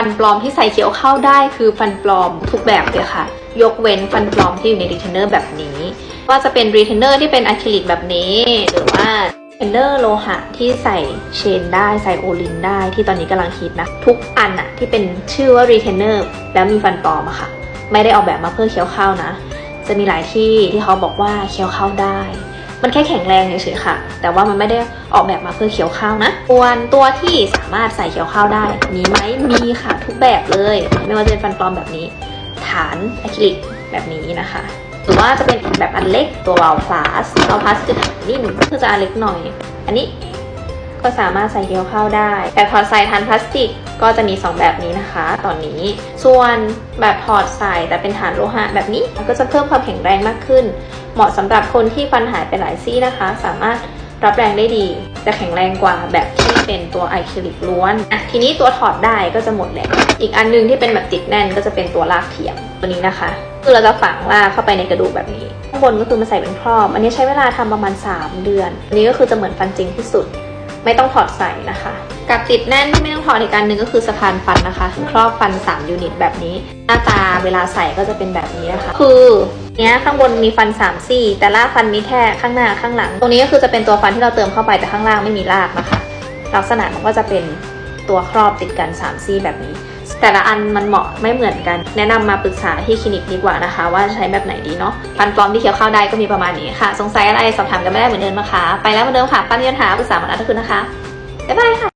ฟันปลอมที่ใส่เคี้ยวเข้าได้คือฟันปลอมทุกแบบเลยค่ะ ยกเว้นฟันปลอมที่อยู่ในรีเทนเนอร์แบบนี้ ว่าจะเป็นรีเทนเนอร์ที่เป็นอะคริลิกแบบนี้ หรือว่ารีเทนเนอร์โลหะที่ใส่เชนได้ใส่โอลินได้ที่ตอนนี้กำลังฮิตนะ ทุกอันอะที่เป็นชื่อว่ารีเทนเนอร์แล้วมีฟันปลอมอะค่ะ ไม่ได้ออกแบบมาเพื่อเคี้ยวเข้านะ จะมีหลายที่ที่เขาบอกว่าเคี้ยวเข้าได้ มันแค่แข็งแรงเฉยๆค่ะ แต่ว่ามันไม่ได้ออกแบบมาเพื่อเขี้ยวข้าวนะส่วนตัวที่สามารถใส่เขี้ยวข้าวได้ มีไหมมีค่ะทุกแบบเลย ไม่ว่าจะเป็นฟันปลอมแบบนี้ ฐานอะคริลิกแบบนี้นะคะหรือว่าจะเป็นแบบอันเล็กตัววาพลาสวาพลาสคือฐานนี่หนึ่งคือจะอันเล็กหน่อย อันนี้ ก็สามารถใส่เกี๊ยวข้าวได้แต่ถอดใส่ฐานพลาสติกก็จะมี 2 แบบนี้นะคะ ตอนนี้ ส่วนแบบถอดใส่แต่เป็นฐานโลหะแบบนี้ก็จะเพิ่มความแข็งแรงมากขึ้น เหมาะสำหรับคนที่ฟันหายไปหลายซี่นะคะ สามารถรับแรงได้ดี จะแข็งแรงกว่าแบบที่เป็นตัวไอคริลิกล้วนอะทีนี้ตัวถอดได้ก็จะหมดแหละอีกอันหนึงที่เป็นแบบติดแน่นก็จะเป็นตัวลากเทียมตัวนี้นะคะ คือเราจะฝังลากเข้าไปในกระดูกแบบนี้ ข้างบนก็คือมาใส่เป็นครอบ อันนี้ใช้เวลาทำประมาณ 3 เดือน อันนี้ก็คือจะเหมือนฟันจริงที่สุด ไม่ต้องถอดใส่นะคะกับติดแน่นที่ไม่ต้องถอดอีกการหนึ่งก็คือสะพานฟันนะคะ ครอบฟัน 3 ยูนิตแบบนี้ หน้าตาเวลาใส่ก็จะเป็นแบบนี้นะคะ คือเนี้ยข้างบนมีฟัน 3 ซี่ แต่รากฟันมีแค่ข้างหน้าข้างหลัง ตรงนี้ก็คือจะเป็นตัวฟันที่เราเติมเข้าไปแต่ข้างล่างไม่มีรากนะคะ ลักษณะมันก็จะเป็น ตัวครอบติดกัน3ซี่แบบนี้ แต่ละอันมันเหมาะไม่เหมือนกัน แนะนำมาปรึกษาที่คลินิกดีกว่านะคะ ว่าใช้แบบไหนดีเนาะฟันปลอมที่เคี้ยวข้าวได้ก็มีประมาณนี้ค่ะ สงสัยอะไรสอบถามกันไม่ได้เหมือนเดิมนะคะ ไปแล้วเหมือนเดิมค่ะฟันมีปัญหาปรึกษาหมอนัททุกคนนะคะบ๊ายบายค่ะ